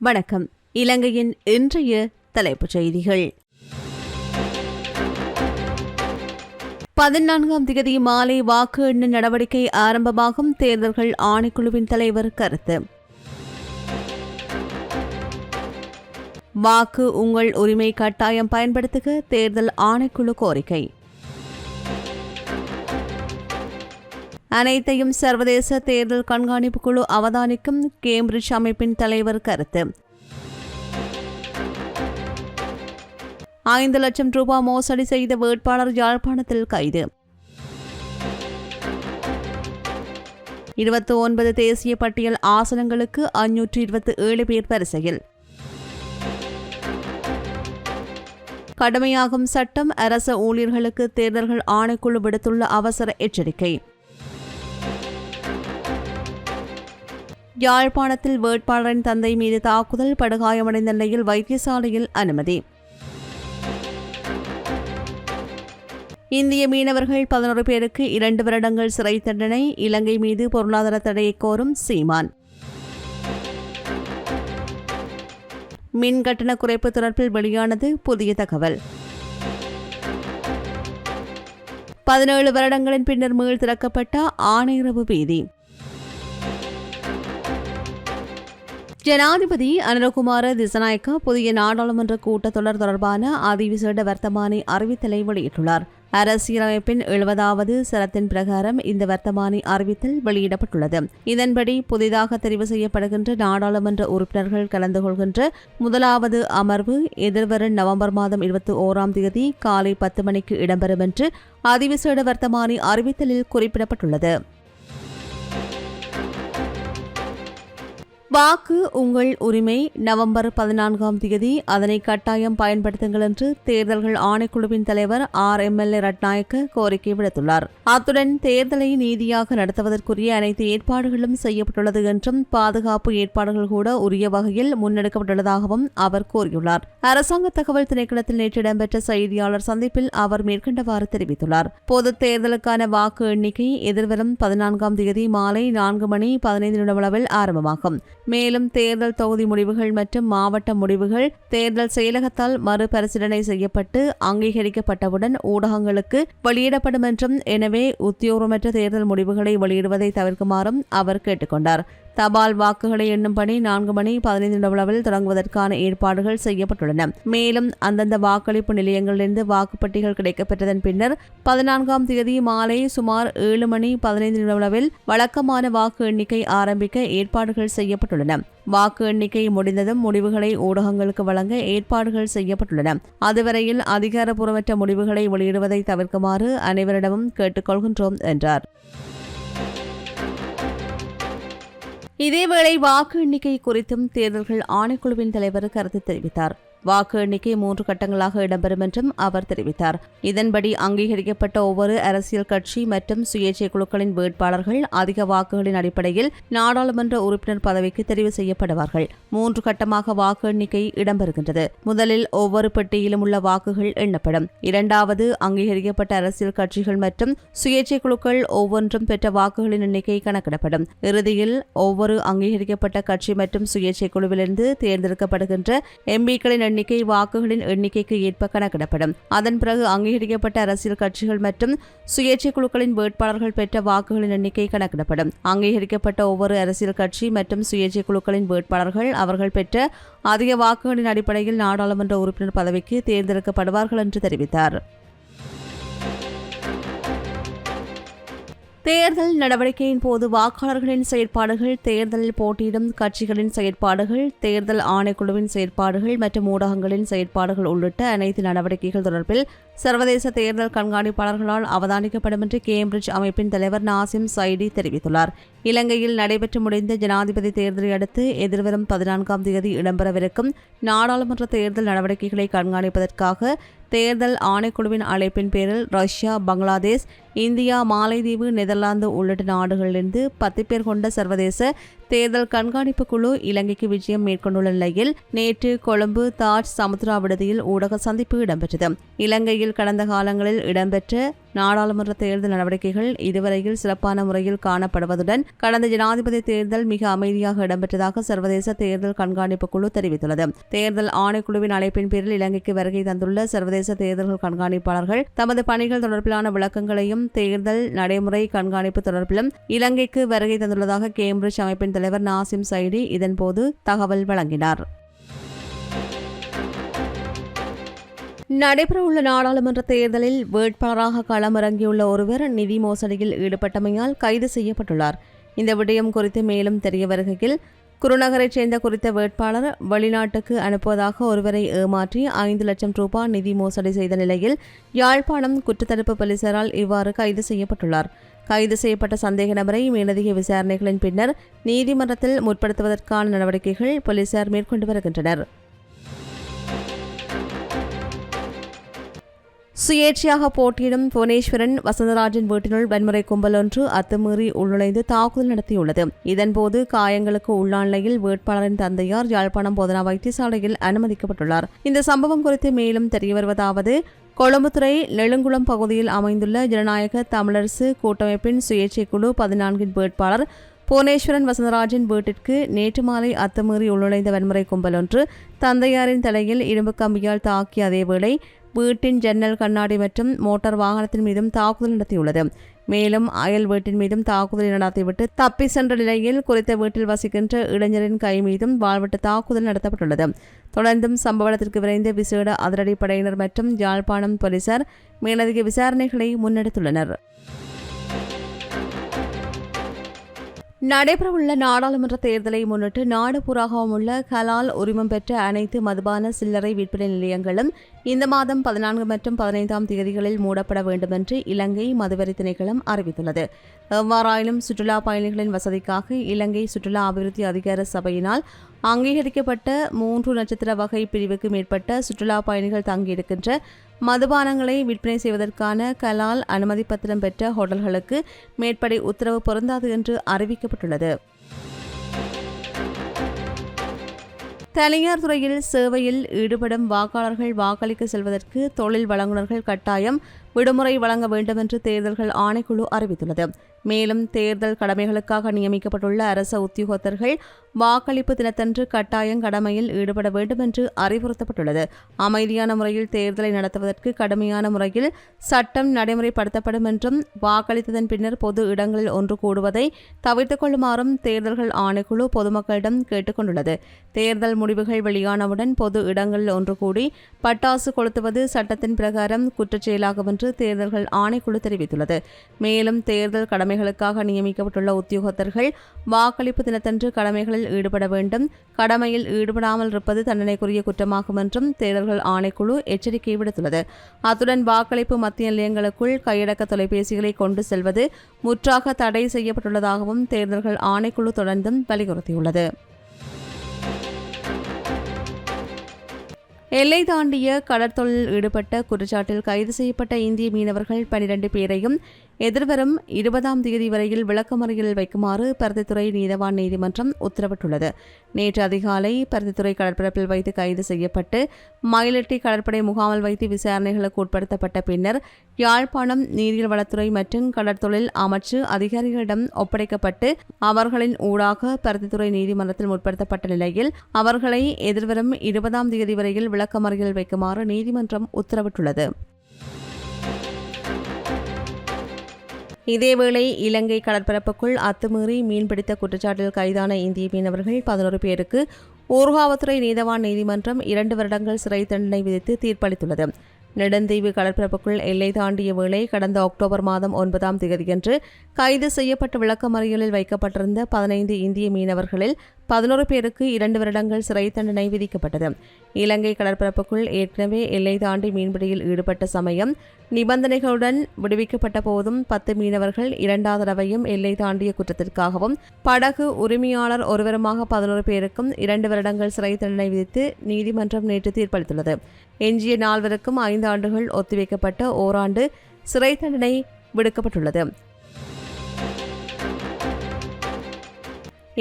வணக்கம். இலங்கையின் இன்றைய தலைப்புச் செய்திகள். பதினான்காம் திகதி மாலை வாக்கு எண்ணும் நடவடிக்கை ஆரம்பமாகும். தேர்தல்கள் ஆணைக்குழுவின் தலைவர் கருத்து. வாக்கு உங்கள் உரிமை கட்டாயம் பயன்படுத்துக. தேர்தல் ஆணைக்குழு கோரிக்கை. அனைத்தையும் சர்வதேச தேர்தல் கண்காணிப்பு குழு அவதானிக்கும் கேம்பிரிட்ஜ் அமைப்பின் தலைவர் கருத்து. ஐந்து லட்சம் ரூபாய் மோசடி செய்த வேட்பாளர் யாழ்ப்பாணத்தில் கைது. இருபத்தி ஒன்பது தேசிய பட்டியல் ஆசனங்களுக்கு அஞ்சூற்று இருபத்தி ஏழு பேர் வரிசையில். கடுமையாகும் சட்டம் அரச ஊழியர்களுக்கு தேர்தல்கள் ஆணைக்குழு விடுத்துள்ள அவசர எச்சரிக்கை. யாழ்ப்பாணத்தில் வேட்பாளரின் தந்தை மீது தாக்குதல் படுகாயமடைந்த நிலையில் வைத்தியசாலையில் அனுமதி. இந்திய மீனவர்கள் பதினோரு பேருக்கு இரண்டு வருடங்கள் சிறை தண்டனை இலங்கை மீது பொருளாதார தடையை கோரும் சீமான். மின் கட்டண குறைப்பு தொடர்பில் வெளியானது புதிய தகவல். பதினேழு வருடங்களின் பின்னர் மீள் திறக்கப்பட்ட ஆணையரவு வீதி. ஜனாதிபதி அனுரகுமார திசநாயக்கா புதிய நாடாளுமன்ற கூட்டத்தொடர் தொடர்பான அதிவிசேட வர்த்தமானி அறிவித்தலை வெளியிட்டுள்ளார். அரசியலமைப்பின் எழுபதாவது சரத்தின் பிரகாரம் இந்த வர்த்தமானி அறிவித்தல் வெளியிடப்பட்டுள்ளது. இதன்படி புதிதாக தெரிவு செய்யப்படுகின்ற நாடாளுமன்ற உறுப்பினர்கள் கலந்து கொள்கின்ற முதலாவது அமர்வு எதிர்வரும் நவம்பர் மாதம் இருபத்தி ஓராம் தேதி காலை பத்து மணிக்கு இடம்பெறும் என்று அதிவிசேட வர்த்தமானி அறிவித்தலில் குறிப்பிடப்பட்டுள்ளது. வாக்கு உங்கள் உரிமை நவம்பர் பதினான்காம் தேதி அதனை கட்டாயம் பயன்படுத்துங்கள் என்று தேர்தல்கள் ஆணைக்குழுவின் தலைவர் R. M. L. A. Ratnayake கோரிக்கை விடுத்துள்ளார். அத்துடன் தேர்தலை நீதியாக நடத்துவதற்குரிய அனைத்து ஏற்பாடுகளும் செய்யப்பட்டுள்ளது என்றும் பாதுகாப்பு ஏற்பாடுகள் கூட உரிய வகையில் முன்னெடுக்கப்பட்டுள்ளதாகவும் அவர் கூறியுள்ளார். அரசாங்க தகவல் திணைக்களத்தில் நேற்று இடம்பெற்ற செய்தியாளர் சந்திப்பில் அவர் மேற்கண்டவாறு தெரிவித்துள்ளார். பொது தேர்தலுக்கான வாக்கு எண்ணிக்கை எதிர்வரும் பதினான்காம் தேதி மாலை நான்கு மணி பதினைந்து நிமிடமளவில் ஆரம்பமாகும். மேலும் தேர்தல் தொகுதி முடிவுகள் மற்றும் மாவட்ட முடிவுகள் தேர்தல் செயலகத்தால் மறுபரிசீலனை செய்யப்பட்டு அங்கீகரிக்கப்பட்டவுடன் ஊடகங்களுக்கு வெளியிடப்படும் என்றும் எனவே உத்தியோகமற்ற தேர்தல் முடிவுகளை வெளியிடுவதை தவிர்க்குமாறும் அவர் கேட்டுக்கொண்டார். தபால் வாக்குகளை எண்ணும் பணி நான்கு மணி பதினைந்து நிமிடளவில் தொடங்குவதற்கான ஏற்பாடுகள் செய்யப்பட்டுள்ளன. மேலும் அந்தந்த வாக்களிப்பு நிலையங்களிலிருந்து வாக்குப்பட்டிகள் கிடைக்கப்பெற்றதன் பின்னர் பதினான்காம் தேதி மாலை சுமார் ஏழு மணி பதினைந்து நிமிடளவில் வழக்கமான வாக்கு எண்ணிக்கை ஆரம்பிக்க ஏற்பாடுகள் செய்யப்பட்டுள்ளன. வாக்கு எண்ணிக்கை முடிந்ததும் முடிவுகளை ஊடகங்களுக்கு வழங்க ஏற்பாடுகள் செய்யப்பட்டுள்ளன. அதுவரையில் அதிகாரப்பூர்வமற்ற முடிவுகளை வெளியிடுவதை தவிர்க்குமாறு அனைவரிடமும் கேட்டுக்கொள்கின்றோம் என்றார். இதேவேளை வாக்கு எண்ணிக்கை குறித்தும் தேர்தல்கள் ஆணைக்குழுவின் தலைவர் கருத்து தெரிவித்தார். வாக்கு எண்ணிக்கை மூன்று கட்டங்களாக இடம்பெறும் என்றும் அவர் தெரிவித்தார். இதன்படி அங்கீகரிக்கப்பட்ட ஒவ்வொரு அரசியல் கட்சி மற்றும் சுயேட்சை குழுக்களின் வேட்பாளர்கள் அதிக வாக்குகளின் அடிப்படையில் நாடாளுமன்ற உறுப்பினர் பதவிக்கு தெரிவு செய்யப்படுவார்கள். மூன்று கட்டமாக வாக்கு எண்ணிக்கை இடம்பெறுகின்றது. முதலில் ஒவ்வொரு பெட்டியிலும் உள்ள வாக்குகள் எண்ணப்படும். இரண்டாவது அங்கீகரிக்கப்பட்ட அரசியல் கட்சிகள் மற்றும் சுயேட்சை குழுக்கள் ஒவ்வொன்றும் பெற்ற வாக்குகளின் எண்ணிக்கை கணக்கிடப்படும். இறுதியில் ஒவ்வொரு அங்கீகரிக்கப்பட்ட கட்சி மற்றும் சுயேட்சை குழுவிலிருந்து தேர்ந்தெடுக்கப்படுகின்ற எம்பிக்களின் எண்ணிக்கை வாக்குகளின் எண்ணிக்கைக்கு ஏற்ப கணக்கிடப்படும். அதன் பிறகு அங்கீகரிக்கப்பட்ட அரசியல் கட்சிகள் மற்றும் சுயேட்சை குழுக்களின் வேட்பாளர்கள் பெற்ற வாக்குகளின் எண்ணிக்கை கணக்கிடப்படும். அங்கீகரிக்கப்பட்ட ஒவ்வொரு அரசியல் கட்சி மற்றும் சுயேட்சை குழுக்களின் வேட்பாளர்கள் அவர்கள் பெற்ற அதிக வாக்குகளின் அடிப்படையில் நாடாளுமன்ற உறுப்பினர் பதவிக்கு தேர்ந்தெடுக்கப்படுவார்கள் என்று தெரிவித்தார். தேர்தல் நடவடிக்கையின் போது வாக்காளர்களின் செயற்பாடுகள் தேர்தலில் போட்டியிடும் கட்சிகளின் செயற்பாடுகள் தேர்தல் ஆணைக்குழுவின் செயற்பாடுகள் மற்றும் ஊடகங்களின் செயற்பாடுகள் உள்ளிட்ட அனைத்து நடவடிக்கைகள் தொடர்பில் சர்வதேச தேர்தல் கண்காணிப்பாளர்களால் அவதானிக்கப்படும் என்று கேம்பிரிட்ஜ் அமைப்பின் தலைவர் நாசிம் சைடி தெரிவித்துள்ளார். இலங்கையில் நடைபெற்று முடிந்த ஜனாதிபதி தேர்தலை அடுத்து எதிர்வரும் பதினான்காம் தேதி இடம்பெறவிருக்கும் நாடாளுமன்ற தேர்தல் நடவடிக்கைகளை கண்காணிப்பதற்காக தேர்தல் ஆணைக்குழுவின் அழைப்பின் பேரில் ரஷ்யா பங்களாதேஷ் இந்தியா மாலைதீவு நெதர்லாந்து உள்ளிட்ட நாடுகளிலிருந்து பத்து பேர் கொண்ட சர்வதேச தேர்தல் கண்காணிப்பு குழு இலங்கைக்கு விஜயம் மேற்கொண்டுள்ள நிலையில் நேற்று கொழும்பு தாஜ் சமுத்ரா விடுதியில் ஊடக சந்திப்பு இடம்பெற்றது. இலங்கையில் கடந்த காலங்களில் இடம்பெற்ற நாடாளுமன்ற தேர்தல் நடவடிக்கைகள் இதுவரையில் சிறப்பான முறையில் காணப்படுவதுடன் கடந்த ஜனாதிபதி தேர்தல் மிக அமைதியாக இடம்பெற்றதாக சர்வதேச தேர்தல் கண்காணிப்பு குழு தெரிவித்துள்ளது. தேர்தல் ஆணைக்குழுவின் அழைப்பின் பேரில் இலங்கைக்கு வருகை தந்துள்ள சர்வதேச தேர்தல்கள் கண்காணிப்பாளர்கள் தமது பணிகள் தொடர்பிலான விளக்கங்களையும் தேர்தல் நடைமுறை கண்காணிப்பு தொடர்பிலும் இலங்கைக்கு வருகை தந்துள்ளதாக கேம்பிரிட்ஜ் அமைப்பின் தலைவர் நாசிம் சைடி இதன்போது தகவல் வழங்கினார். நடைபெறவுள்ள நாடாளுமன்ற தேர்தலில் வேட்பாளராக களமிறங்கியுள்ள ஒருவர் நிதி மோசடியில் ஈடுபட்டமையால் கைது செய்யப்பட்டுள்ளார். இந்த விடயம் குறித்து மேலும் தெரிய வருகையில் குருநகரைச் சேர்ந்த குறித்த வேட்பாளர் வெளிநாட்டுக்கு அனுப்புவதாக ஒருவரை ஏமாற்றி ஐந்து லட்சம் ரூபாய் நிதி மோசடி செய்த நிலையில் யாழ்ப்பாணம் குற்றத்தடுப்பு போலீசாரால் இவ்வாறு கைது செய்யப்பட்டுள்ளார். கைது செய்யப்பட்ட சந்தேக நபரை மேலதிக விசாரணைகளின் பின்னர் நீதிமன்றத்தில் முற்படுத்துவதற்கான நடவடிக்கைகள் போலீசார் மேற்கொண்டு வருகின்றனர். சுயேட்சையாக போட்டியிடும் புவனேஸ்வரன் வசந்தராஜன் வீட்டினுள் வன்முறை கும்பல் ஒன்று அத்துமீறி உள்நுழைந்து தாக்குதல் நடத்தியுள்ளது. இதன்போது காயங்களுக்கு உள்ளான நிலையில் வேட்பாளரின் தந்தையார் யாழ்ப்பாணம் போதனா வைத்தியசாலையில் அனுமதிக்கப்பட்டுள்ளார். இந்த சம்பவம் குறித்து மேலும் தெரிய வருவதாவது கொழும்புத்துறை நெழுங்குளம் பகுதியில் அமைந்துள்ள ஜனநாயக தமிழரசு கூட்டமைப்பின் சுயேட்சை குழு பதினான்கின் வேட்பாளர் புவனேஸ்வரன் வசந்தராஜன் வீட்டிற்கு நேற்று மாலை அத்துமீறி உள்நுழைந்த வன்முறை கும்பல் ஒன்று தந்தையாரின் தலையில் இரும்பு கம்பியால் தாக்கிய அதேவேளை வீட்டின் ஜன்னல் கண்ணாடி மற்றும் மோட்டார் வாகனத்தின் மீதும் தாக்குதல் நடத்தியுள்ளது. மேலும் அயல் வீட்டின் மீதும் தாக்குதலை நடத்திவிட்டு தப்பி சென்ற நிலையில் குறித்த வீட்டில் வசிக்கின்ற இளைஞரின் கை மீதும் வாழ்விட்டு தாக்குதல் நடத்தப்பட்டுள்ளது. தொடர்ந்தும் சம்பவ இடத்திற்கு விரைந்த விசேட அதிரடிப்படையினர் மற்றும் யாழ்ப்பாணம் போலீசார் மேலதிக விசாரணைகளை முன்னெடுத்துள்ளனர். நடைபெறவுள்ள நாடாளுமன்ற தேர்தலை முன்னிட்டு நாடு புறாகவும் உள்ள கலால் உரிமம் பெற்ற அனைத்து மதுபான சில்லறை விற்பனை நிலையங்களும் இந்த மாதம் பதினான்கு மற்றும் பதினைந்தாம் தேதிகளில் மூடப்பட வேண்டும் என்று இலங்கை மதுவரி திணைக்களம் அறிவித்துள்ளது. எவ்வாறாயினும் சுற்றுலா பயணிகளின் வசதிக்காக இலங்கை சுற்றுலா அபிவிருத்தி அதிகார சபையினால் அங்கீகரிக்கப்பட்ட மூன்று நட்சத்திர வகை பிரிவுக்கு மேற்பட்ட சுற்றுலா பயணிகள் தங்கியிருக்கின்ற மதுபானங்களை விற்பனை செய்வதற்கான கலால் அனுமதி பத்திரம் பெற்ற ஹோட்டல்களுக்கு மேற்படை உத்தரவு பொருந்தாது என்று அறிவிக்கப்பட்டுள்ளது. தனியார் துறையில் சேவையில் ஈடுபடும் வாக்காளர்கள் வாக்களிக்க செல்வதற்கு தொழில் வழங்குநர்கள் கட்டாயம் விடுமுறை வழங்க வேண்டும் என்று தேர்தல்கள் ஆணைக்குழு அறிவித்துள்ளது. மேலும் தேர்தல் கடமைகளுக்காக நியமிக்கப்பட்டுள்ள அரச உத்தியோகத்தர்கள் வாக்களிப்பு தினத்தன்று கட்டாயம் கடமையில் ஈடுபட வேண்டும் என்று அறிவுறுத்தப்பட்டுள்ளது. அமைதியான முறையில் தேர்தலை நடத்துவதற்கு கடுமையான முறையில் சட்டம் நடைமுறைப்படுத்தப்படும் என்றும் வாக்களித்ததன் பின்னர் பொது இடங்களில் ஒன்று கூடுவதை தவிர்த்துக் கொள்ளுமாறும் தேர்தல்கள் ஆணைக்குழு பொதுமக்களிடம் கேட்டுக் கொண்டுள்ளது தேர்தல் முடிவுகள் வெளியானவுடன் பொது இடங்களில் ஒன்று கூடி பட்டாசு கொளுத்துவது சட்டத்தின் பிரகாரம் குற்றச்செயலாகும் என்று தேர்தல்கள் ஆணைக்குழு தெரிவித்துள்ளது. மேலும் தேர்தல் கடமைகளுக்காக நியமிக்கப்பட்டுள்ள உத்தியோகத்தர்கள் வாக்களிப்பு தினத்தன்று கடமைகளில் ஈடுபட வேண்டும். கடமையில் ஈடுபடாமல் இருப்பது தண்டனைக்குரிய குற்றமாகும் என்றும் தேர்தல்கள் ஆணைக்குழு எச்சரிக்கை விடுத்துள்ளது. அத்துடன் வாக்களிப்பு மத்திய நிலையங்களுக்குள் கையடக்க தொலைபேசிகளை கொண்டு செல்வது முற்றாக தடை செய்யப்பட்டுள்ளதாகவும் தேர்தல்கள் ஆணைக்குழு தொடர்ந்தும் வலியுறுத்தியுள்ளது. எல்லை தாண்டிய கடற்தொழில் ஈடுபட்ட குற்றச்சாட்டில் கைது செய்யப்பட்ட இந்திய மீனவர்கள் பனிரண்டு பேரையும் எதிர்வரும் இருபதாம் தேதி வரையில் விளக்கமறையில் வைக்குமாறு பருத்தித்துறை நீதவான் நீதிமன்றம் உத்தரவிட்டுள்ளது. நேற்று அதிகாலை பருத்தித்துறை கடற்பரப்பில் வைத்து கைது செய்யப்பட்டு மயிலட்டி கடற்படை முகாமில் வைத்து விசாரணைகளுக்கு உட்படுத்தப்பட்ட பின்னர் யாழ்ப்பாணம் நீரியல் வளத்துறை மற்றும் கடற்தொழில் அமைச்சு அதிகாரிகளிடம் ஒப்படைக்கப்பட்டு அவர்களின் ஊடாக பருத்தித்துறை நீதிமன்றத்தில் முற்படுத்தப்பட்ட நிலையில் அவர்களை எதிர்வரும் இருபதாம் தேதி வரையில் விளக்கமறையில் வைக்குமாறு நீதிமன்றம் உத்தரவிட்டுள்ளது. இதேவேளை இலங்கை கடற்பரப்புக்குள் அத்துமீறி மீன்பிடித்த குற்றச்சாட்டில் கைதான இந்திய மீனவர்கள் பதினோரு பேருக்கு ஊர்காவத்துறை நீதவான் நீதிமன்றம் இரண்டு வருடங்கள் சிறை தண்டனை விதித்து தீர்ப்பளித்துள்ளது. நெடுந்தீவு கடற்பரப்புக்குள் எல்லை தாண்டிய வேளை கடந்த அக்டோபர் மாதம் ஒன்பதாம் தேதியன்று கைது செய்யப்பட்ட விளக்கமறியலில் வைக்கப்பட்டிருந்த பதினைந்து இந்திய மீனவர்களில் பதினோரு பேருக்கு இரண்டு வருடங்கள் சிறை தண்டனை விதிக்கப்பட்டது. இலங்கை கடற்பரப்புக்குள் ஏற்கனவே எல்லை தாண்டி மீன்பிடியில் ஈடுபட்ட சமயம் நிபந்தனைகளுடன் விடுவிக்கப்பட்ட போதும் பத்து மீனவர்கள் இரண்டாவது தடவையும் எல்லை தாண்டிய குற்றத்திற்காகவும் படகு உரிமையாளர் ஒருவருமாக பதினோரு பேருக்கும் இரண்டு வருடங்கள் சிறை தண்டனை விதித்து நீதிமன்றம் நேற்று தீர்ப்பளித்துள்ளது. எஞ்சிய நால்வருக்கும் ஐந்து ஆண்டுகள் ஒத்திவைக்கப்பட்ட ஓராண்டு சிறை தண்டனை விடுக்கப்பட்டுள்ளது.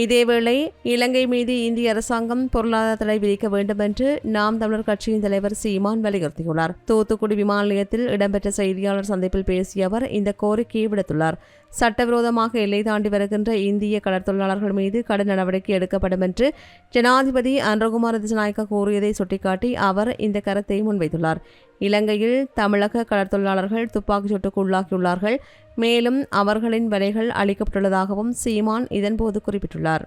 இதேவேளை இலங்கை மீது இந்திய அரசாங்கம் பொருளாதார தடை விதிக்க வேண்டும் என்று நாம் தமிழர் கட்சியின் தலைவர் சீமான் வலியுறுத்தியுள்ளார். தூத்துக்குடி விமான நிலையத்தில் இடம்பெற்ற செய்தியாளர் சந்திப்பில் பேசிய அவர் இந்த கோரிக்கையை விடுத்துள்ளார். சட்டவிரோதமாக எல்லை தாண்டி வருகின்ற இந்திய கடற்தொழிலாளர்கள் மீது கடும் நடவடிக்கை எடுக்கப்படும் என்று ஜனாதிபதி அன்றகுமார் திசநாயக்க கூறியதை சுட்டிக்காட்டி அவர் இந்த கருத்தை முன்வைத்துள்ளார். இலங்கையில் தமிழக கடற்தொழிலாளர்கள் துப்பாக்கிச் சூட்டுக்கு உள்ளாகியுள்ளார்கள். மேலும் அவர்களின் வலைகள் அளிக்கப்பட்டுள்ளதாகவும் சீமான் இதன்போது குறிப்பிட்டுள்ளார்.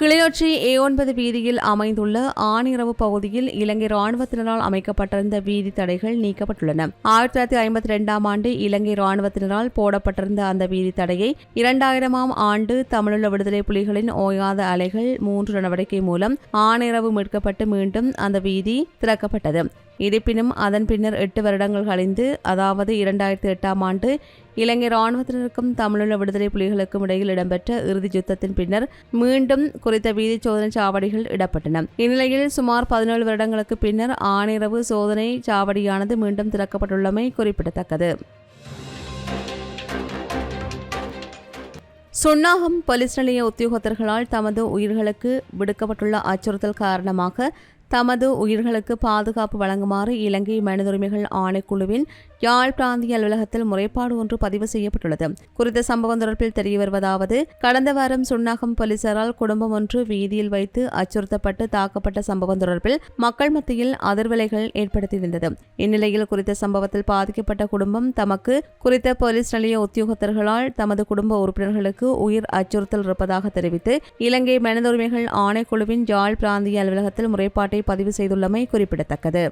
கிளிநொச்சி ஏ ஒன்பது வீதியில் அமைந்துள்ள ஆணிரவு பகுதியில் இலங்கை ராணுவத்தினரால் அமைக்கப்பட்டிருந்த வீதி தடைகள் நீக்கப்பட்டுள்ளன. ஆயிரத்தி தொள்ளாயிரத்தி ஐம்பத்தி ரெண்டாம் ஆண்டு இலங்கை ராணுவத்தினரால் போடப்பட்டிருந்த அந்த வீதி தடையை இரண்டாயிரமாம் ஆண்டு தமிழுள்ள விடுதலை புலிகளின் ஓயாத அலைகள் மூன்று நடவடிக்கை மூலம் ஆணிரவு மீட்கப்பட்டு மீண்டும் அந்த வீதி திறக்கப்பட்டது. இருப்பினும் அதன் பின்னர் எட்டு வருடங்கள் கழிந்து அதாவது இரண்டாயிரத்தி எட்டாம் ஆண்டு இலங்கை இராணுவத்தினருக்கும் தமிழீழ விடுதலை புலிகளுக்கும் இடையில் இடம்பெற்ற இறுதி யுத்தத்தின் பின்னர் மீண்டும் குறித்த வீதி சோதனை சாவடிகள் இடப்பட்டன. இந்நிலையில் சுமார் பதினேழு வருடங்களுக்கு பின்னர் ஆனிரவு சோதனை சாவடியானது மீண்டும் திறக்கப்பட்டுள்ளமை குறிப்பிடத்தக்கது. சுன்னாகம் போலீஸ் நிலைய உத்தியோகத்தர்களால் தமது உயிர்களுக்கு விடுக்கப்பட்டுள்ள அச்சுறுத்தல் காரணமாக தமது உயிர்களுக்கு பாதுகாப்பு வழங்குமாறு இலங்கை மனிதுரிமைகள் ஆணைக்குழுவின் யாழ் பிராந்திய அலுவலகத்தில் முறைப்பாடு ஒன்று பதிவு செய்யப்பட்டுள்ளது. குறித்த சம்பவம் தொடர்பில் தெரிய வருவதாவது கடந்த வாரம் சுன்னாகம் போலீசாரால் குடும்பம் ஒன்று வீதியில் வைத்து அச்சுறுத்தப்பட்டு தாக்கப்பட்ட சம்பவம் தொடர்பில் மக்கள் மத்தியில் அதிர்வலைகள் ஏற்படுத்தியிருந்தது இந்நிலையில் குறித்த சம்பவத்தில் பாதிக்கப்பட்ட குடும்பம் தமக்கு குறித்த போலீஸ் நிலைய உத்தியோகத்தர்களால் தமது குடும்ப உறுப்பினர்களுக்கு உயிர் அச்சுறுத்தல் இருப்பதாக தெரிவித்து இலங்கை மனித உரிமைகள் ஆணைக்குழுவின் யாழ் பிராந்திய அலுவலகத்தில் முறைப்பாட்டை பதிவு செய்துள்ளமை குறிப்பிடத்தக்கது.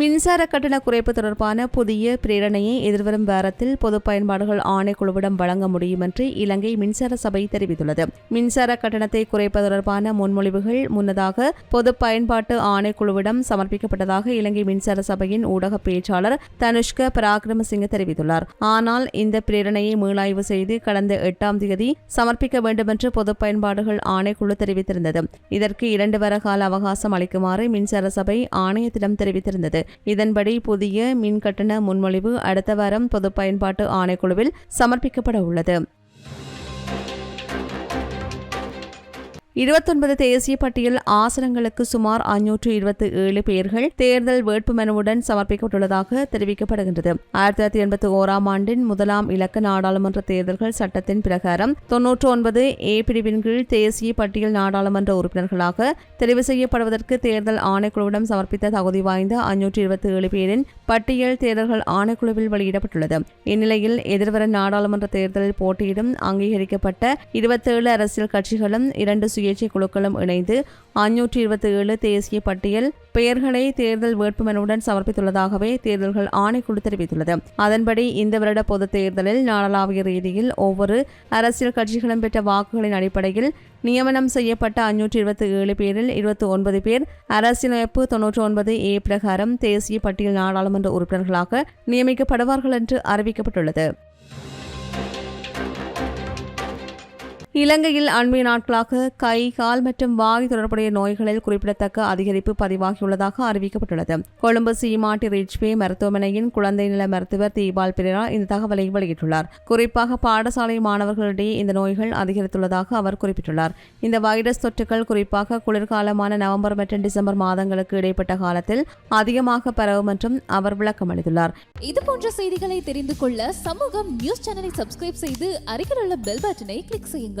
மின்சார கட்டண குறைப்பு தொடர்பான புதிய பிரேரணையை எதிர்வரும் வாரத்தில் பொது பயன்பாடுகள் ஆணைக்குழுவிடம் வழங்க முடியும் என்று இலங்கை மின்சார சபை தெரிவித்துள்ளது. மின்சார கட்டணத்தை குறைப்பது தொடர்பான முன்மொழிவுகள் முன்னதாக பொது பயன்பாட்டு ஆணைக்குழுவிடம் சமர்ப்பிக்கப்பட்டதாக இலங்கை மின்சார சபையின் ஊடக பேச்சாளர் தனுஷ்க பராக்கிரமசிங்க தெரிவித்துள்ளார். ஆனால் இந்த பிரேரணையை மீளாய்வு செய்து கடந்த எட்டாம் தேதி சமர்ப்பிக்க வேண்டும் என்று பொது பயன்பாடுகள் ஆணைக்குழு தெரிவித்திருந்தது. இதற்கு இரண்டு வார கால அவகாசம் அளிக்குமாறு மின்சார சபை ஆணையத்திடம் தெரிவித்திருந்தது. இதன்படி புதிய மின் கட்டண முன்மொழிவு அடுத்த வாரம் பொது பயன்பாட்டு ஆணைக்குழுவில் சமர்ப்பிக்கப்பட உள்ளது. இருபத்தொன்பது தேசிய பட்டியல் ஆசனங்களுக்கு சுமார் அஞ்சூற்று இருபத்தி ஏழு பேர்கள் தேர்தல் வேட்புமனுவுடன் சமர்ப்பிக்கப்பட்டுள்ளதாக தெரிவிக்கப்படுகின்றது. ஆயிரத்தி தொள்ளாயிரத்தி எண்பத்தி ஓராம் ஆண்டின் முதலாம் இலக்க நாடாளுமன்ற தேர்தல்கள் சட்டத்தின் பிரகாரம் தொன்னூற்று ஒன்பது ஏ பிரிவின் கீழ் தேசிய பட்டியல் நாடாளுமன்ற உறுப்பினர்களாக தெரிவு செய்யப்படுவதற்கு தேர்தல் ஆணைக்குழுவிடம் சமர்ப்பித்த தகுதி வாய்ந்த அஞ்சூற்று இருபத்தி ஏழு பேரின் பட்டியல் தேர்தல்கள் ஆணைக்குழுவில் வெளியிடப்பட்டுள்ளது. இந்நிலையில் எதிர்வரும் நாடாளுமன்ற தேர்தலில் போட்டியிடும் அங்கீகரிக்கப்பட்ட இருபத்தேழு அரசியல் கட்சிகளும் இரண்டு சுயேட்சை குழுக்களும் இணைந்து அஞ்சூற்றி இருபத்தி ஏழு தேசிய பட்டியல் பெயர்களை தேர்தல் வேட்புமனுடன் சமர்ப்பித்துள்ளதாகவே தேர்தல்கள் ஆணைக்குழு தெரிவித்துள்ளது. அதன்படி இந்த வருட பொதுத் தேர்தலில் நாடளாவிய ரீதியில் ஒவ்வொரு அரசியல் கட்சிகளும் பெற்ற வாக்குகளின் அடிப்படையில் நியமனம் செய்யப்பட்ட அஞ்சூற்றி இருபத்தி ஏழு பேரில் இருபத்தி ஒன்பது பேர் அரசியலமைப்பு தொன்னூற்றி ஒன்பது ஏ பிரகாரம் தேசிய பட்டியல் நாடாளுமன்ற உறுப்பினர்களாக நியமிக்கப்படுவார்கள் என்று அறிவிக்கப்பட்டுள்ளது. இலங்கையில் அண்மைய நாட்களாக கை கால் மற்றும் வாய் தொடர்புடைய நோய்களில் குறிப்பிடத்தக்க அதிகரிப்பு பதிவாகியுள்ளதாக அறிவிக்கப்பட்டுள்ளது. கொழும்பு சீமாட்டி ரிச்வே மருத்துவமனையின் குழந்தை நில மருத்துவர் தீபால் பிரிரா இந்த தகவலை வெளியிட்டுள்ளார். குறிப்பாக பாடசாலை மாணவர்களிடையே இந்த நோய்கள் அதிகரித்துள்ளதாக அவர் குறிப்பிட்டுள்ளார். இந்த வைரஸ் தொற்றுகள் குறிப்பாக குளிர்காலமான நவம்பர் மற்றும் டிசம்பர் மாதங்களுக்கு இடைப்பட்ட காலத்தில் அதிகமாக பரவும் என்றும் அவர் விளக்கம் அளித்துள்ளார். இது போன்ற செய்திகளை தெரிந்து கொள்ள சமூகம் நியூஸ் சேனலை சப்ஸ்கிரைப் செய்து அருகில் உள்ள பெல் பட்டனை கிளிக் செய்யுங்கள்.